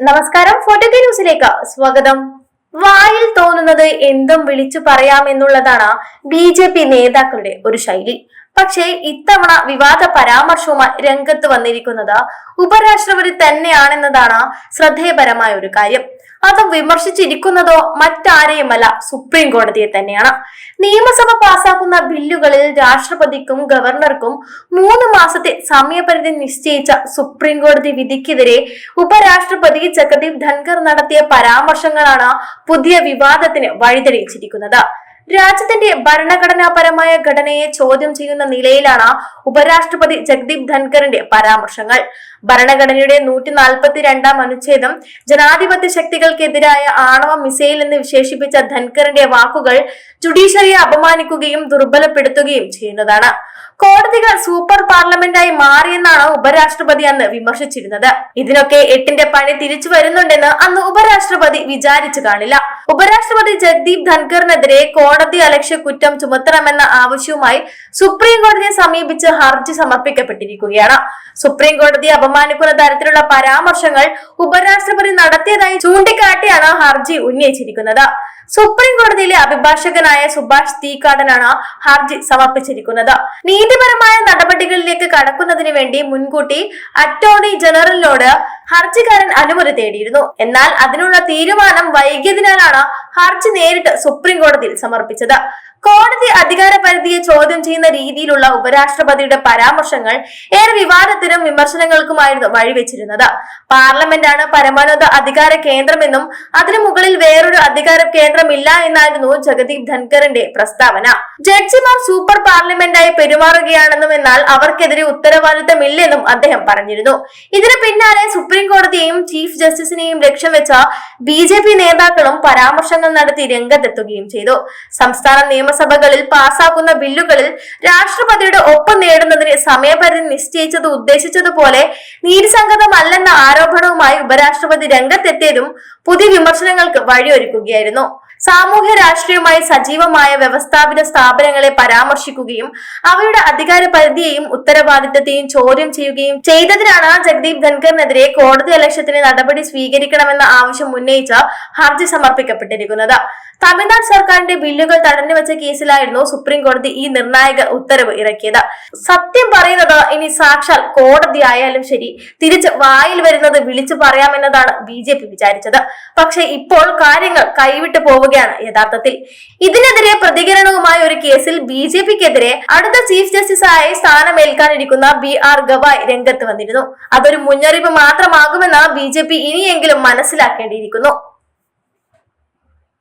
നമസ്കാരം ഫോട്ടോ ന്യൂസിലേക്ക് സ്വാഗതം. വായിൽ തോന്നുന്നത് എന്തും വിളിച്ചു പറയാമെന്നുള്ളതാണ് ബി ജെ പി നേതാക്കളുടെ ഒരു ശൈലി. പക്ഷേ ഇത്തവണ വിവാദ പരാമർശവുമായി രംഗത്ത് വന്നിരിക്കുന്നത് ഉപരാഷ്ട്രപതി തന്നെയാണെന്നതാണ് ശ്രദ്ധേയപരമായ ഒരു കാര്യം. അതും വിമർശിച്ചിരിക്കുന്നതോ മറ്റാരെയുമല്ല സുപ്രീം കോടതിയെ തന്നെയാണ്. നിയമസഭ പാസാക്കുന്ന ബില്ലുകളിൽ രാഷ്ട്രപതിക്കും ഗവർണർക്കും മൂന്ന് മാസത്തെ സമയപരിധി നിശ്ചയിച്ച സുപ്രീം കോടതി വിധിക്കെതിരെ ഉപരാഷ്ട്രപതി ജഗദീപ് ധൻഖർ നടത്തിയ പരാമർശങ്ങളാണ് പുതിയ വിവാദത്തിന് വഴിതെളിയിച്ചിരിക്കുന്നത്. രാജ്യത്തിന്റെ ഭരണഘടനാപരമായ ഘടനയെ ചോദ്യം ചെയ്യുന്ന നിലയിലാണ് ഉപരാഷ്ട്രപതി ജഗ്ദീപ് ധൻഖറിന്റെ പരാമർശങ്ങൾ. ഭരണഘടനയുടെ നൂറ്റി നാൽപ്പത്തി രണ്ടാം അനുച്ഛേദം ജനാധിപത്യ ശക്തികൾക്കെതിരായ ആണവ മിസൈൽ എന്ന് വിശേഷിപ്പിച്ച ധൻഖറിന്റെ വാക്കുകൾ ജുഡീഷ്യറിയെ അപമാനിക്കുകയും ദുർബലപ്പെടുത്തുകയും ചെയ്യുന്നതാണ്. കോടതികൾ സൂപ്പർ പാർലമെന്റായി മാറിയെന്നാണ് ഉപരാഷ്ട്രപതി അന്ന് വിമർശിച്ചിരുന്നത്. ഇതിനൊക്കെ എട്ടിന്റെ പണി തിരിച്ചു വരുന്നുണ്ടെന്ന് അന്ന് ഉപരാഷ്ട്രപതി വിചാരിച്ചു കാണില്ല. ഉപരാഷ്ട്രപതി ജഗ്ദീപ് ധൻഖറിനെതിരെ കോടതി അലക്ഷ്യ കുറ്റം ചുമത്തണമെന്ന ആവശ്യവുമായി സുപ്രീം കോടതിയെ സമീപിച്ച് ഹർജി സമർപ്പിക്കപ്പെട്ടിരിക്കുകയാണ്. സുപ്രീം കോടതിയെ അപമാനിക്കുന്ന തരത്തിലുള്ള പരാമർശങ്ങൾ ഉപരാഷ്ട്രപതി നടത്തിയതായി ചൂണ്ടിക്കാട്ടിയാണ് ഹർജി ഉന്നയിച്ചിരിക്കുന്നത്. സുപ്രീം കോടതിയിലെ അഭിഭാഷകനായ സുഭാഷ് തീക്കാടനാണ് ഹർജി സമർപ്പിച്ചിരിക്കുന്നത്. നീതിപരമായ നടപടികളിലേക്ക് കടക്കുന്നതിന് വേണ്ടി മുൻകൂട്ടി അറ്റോർണി ജനറലിനോട് ഹർജിക്കാരൻ അനുമതി തേടിയിരുന്നു. എന്നാൽ അതിനുള്ള തീരുമാനം വൈകിയതിനാലാണ് ഹർജി നേരിട്ട് സുപ്രീം കോടതിയിൽ സമർപ്പിച്ചത്. കോടതി അധികാര പരിധിയെ ചോദ്യം ചെയ്യുന്ന രീതിയിലുള്ള ഉപരാഷ്ട്രപതിയുടെ പരാമർശങ്ങൾ ഏറെ വിവാദത്തിനും വിമർശനങ്ങൾക്കുമായിരുന്നു വഴിവെച്ചിരുന്നത്. പാർലമെന്റാണ് പരമോന്നത അധികാര കേന്ദ്രമെന്നും അതിനു മുകളിൽ വേറൊരു അധികാര കേന്ദ്രമില്ല എന്നായിരുന്നു ജഗദീപ് ധൻഖറിന്റെ പ്രസ്താവന. ജഡ്ജിമാർ സൂപ്പർ പാർലമെന്റായി പെരുമാറുകയാണെന്നും എന്നാൽ അവർക്കെതിരെ ഉത്തരവാദിത്തമില്ലെന്നും അദ്ദേഹം പറഞ്ഞിരുന്നു. ഇതിന് പിന്നാലെ സുപ്രീം കോടതിയെയും ചീഫ് ജസ്റ്റിസിനെയും ലക്ഷ്യം വെച്ച ബി നേതാക്കളും പരാമർശങ്ങൾ നടത്തി രംഗത്തെത്തുകയും ചെയ്തു. സംസ്ഥാന നിയമസഭകളിൽ പാസാക്കുന്ന ബില്ലുകളിൽ രാഷ്ട്രപതിയുടെ ഒപ്പം നേടുന്നതിന് സമയപരിധി നിശ്ചയിച്ചത് ഉദ്ദേശിച്ചതുപോലെ നീതിസംഗതമല്ലെന്ന ആരോപണവുമായി ഉപരാഷ്ട്രപതി രംഗത്തെത്തിയതും പുതിയ വിമർശനങ്ങൾക്ക് വഴിയൊരുക്കുകയായിരുന്നു. സാമൂഹ്യ രാഷ്ട്രീയമായി സജീവമായ വ്യവസ്ഥാപിത സ്ഥാപനങ്ങളെ പരാമർശിക്കുകയും അവയുടെ അധികാര പരിധിയെയും ഉത്തരവാദിത്തത്തെയും ചോദ്യം ചെയ്യുകയും ചെയ്തതിനാണ് ജഗദീപ് ധൻഖറിനെതിരെ കോടതി അലക്ഷ്യത്തിന് നടപടി സ്വീകരിക്കണമെന്ന ആവശ്യം ഉന്നയിച്ച ഹർജി സമർപ്പിക്കപ്പെട്ടിരിക്കുന്നത്. തമിഴ്നാട് സർക്കാരിന്റെ ബില്ലുകൾ തടഞ്ഞു വെച്ച കേസിലായിരുന്നു സുപ്രീം കോടതി ഈ നിർണായക ഉത്തരവ് ഇറക്കിയത്. സത്യം പറയുന്നത് ഇനി സാക്ഷാൽ കോടതി ആയാലും ശരി തിരിച്ച് വായിൽ വരുന്നത് വിളിച്ചു പറയാമെന്നതാണ് ബി ജെ പി വിചാരിച്ചത്. പക്ഷെ ഇപ്പോൾ കാര്യങ്ങൾ കൈവിട്ടു പോവുകയാണ് യഥാർത്ഥത്തിൽ. ഇതിനെതിരെ പ്രതികരണവുമായ ഒരു കേസിൽ ബി ജെ പിക്കെതിരെ അടുത്ത ചീഫ് ജസ്റ്റിസായി സ്ഥാനമേൽക്കാനിരിക്കുന്ന ബി ആർ ഗവായ് രംഗത്ത് വന്നിരുന്നു. അതൊരു മുന്നറിയിപ്പ് മാത്രമാകുമെന്ന് ബി ജെ പി ഇനിയെങ്കിലും മനസ്സിലാക്കേണ്ടിയിരിക്കുന്നു.